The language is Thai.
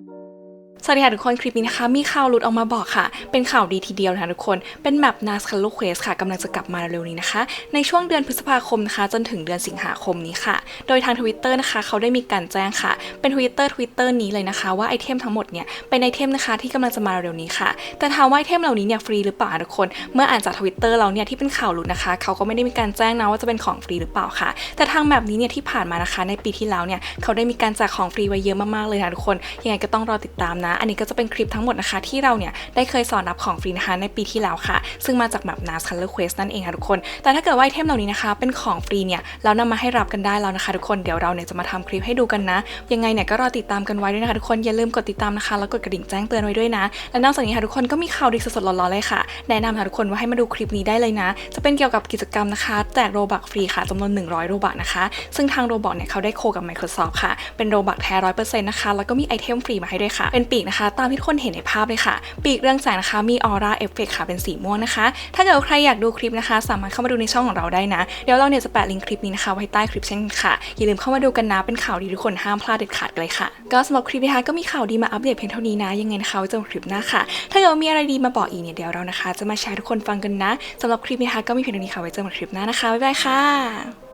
Thank you. สวัสดีค่ะทุกคนคลิปนี้นะคะ มีข่าวหลุดออกมาบอกค่ะ เป็นข่าวดีทีเดียวนะคะทุกคนเป็นแมป NAS Color Quest ค่ะกำลังจะกลับมาเร็วๆนี้นะคะ ในช่วงเดือนพฤษภาคมนะคะ จนถึงเดือนสิงหาคมนี้ค่ะ โดยทาง Twitter นะคะ เขาได้มีการแจ้งค่ะ เป็น Twitter Twitter นี้เลยนะคะ ว่าไอเทมทั้งหมดเนี่ยเป็นไอเทมนะคะที่กำลังจะมาเร็วๆนี้ค่ะ แต่ถามว่าไอเทมเหล่านี้เนี่ยฟรีหรือเปล่าทุกคน เมื่ออ่านจาก Twitter เราเนี่ยที่เป็นข่าวหลุดนะคะ เขาก็ไม่ได้มีการแจ้งนะว่าจะเป็นของฟรีหรือเปล่าค่ะ แต่ทางแมปนี้เนี่ยที่ผ่านมานะคะ ในปีที่แล้วเนี่ยเขาได้มีการแจกของฟรีไว้เยอะมากๆเลยนะทุกคนยังไงก็ต้องรอติดตามนะอันนี้ก็จะเป็นคลิปทั้งหมดนะคะ ที่เราเนี่ยได้เคยสอนรับของฟรีนะคะในปีที่แล้วค่ะ ซึ่งมาจากแบบ NAS Color Quest นั่นเองค่ะทุกคน แต่ถ้าเกิดว่าไอเทมเหล่านี้นะคะ เป็นของฟรีเนี่ยเรานำมาให้รับกันได้แล้วนะคะ ทุกคนเดี๋ยวเราเนี่ยจะมาทำคลิปให้ดูกันนะ ยังไงเนี่ยก็รอติดตามกันไว้ด้วยนะคะทุกคนอย่าลืมกดติดตามนะคะแล้วกดกระดิ่งแจ้งเตือนไว้ด้วยนะ และนอกจากนี้ค่ะทุกคนก็มีข่าวดีสดๆร้อนๆเลยค่ะ แนะนำค่ะทุกคนว่าให้มาดูคลิปนี้ได้เลยนะ จะเป็นเกี่ยวกับกิจกรรมนะคะแจกโรบักฟรีค่ะจำนวน 100 โรบักนะคะ ซึ่งทางโรบักเนี่ยเขาได้โคกับ Microsoft ค่ะเป็นโรบักแท้ร้อยเปอร์เซ็นต์นะคะแล้วก็มีไอเทมฟรีมาให้ด้วยค่ะเป็นปีกนะคะ ตามที่ทุกคนเห็นในภาพเลยค่ะ ปีกเรื่องแสงนะคะมีออร่าเอฟเฟกค่ะเป็นสีม่วงนะคะ ถ้าเกิดใครอยากดูคลิปนะคะ สามารถเข้ามาดูในช่องของเราได้นะ เดี๋ยวเราเนี่ยจะแปะลิงก์คลิปนี้นะคะไว้ใต้คลิปเช่นค่ะ อย่าลืมเข้ามาดูกันนะ เป็นข่าวดีทุกคนห้ามพลาดเด็ดขาดเลยค่ะ ก็สำหรับคลิปนะคะก็มีข่าวดีมาอัปเดตเพียงเท่านี้นะ ยังไงนะคะไว้เจอกันคลิปหน้าค่ะ ถ้าเกิดมีอะไรดีมาบอกอีกเนี่ยเดี๋ยวเรานะคะ จะมาแชร์ทุกคนฟังกันนะสำหรับคลิปนี้นะคะก็มีเพียงเท่านี้ค่ะไว้เจอกันคลิปหน้านะคะบ๊ายบายค่ะ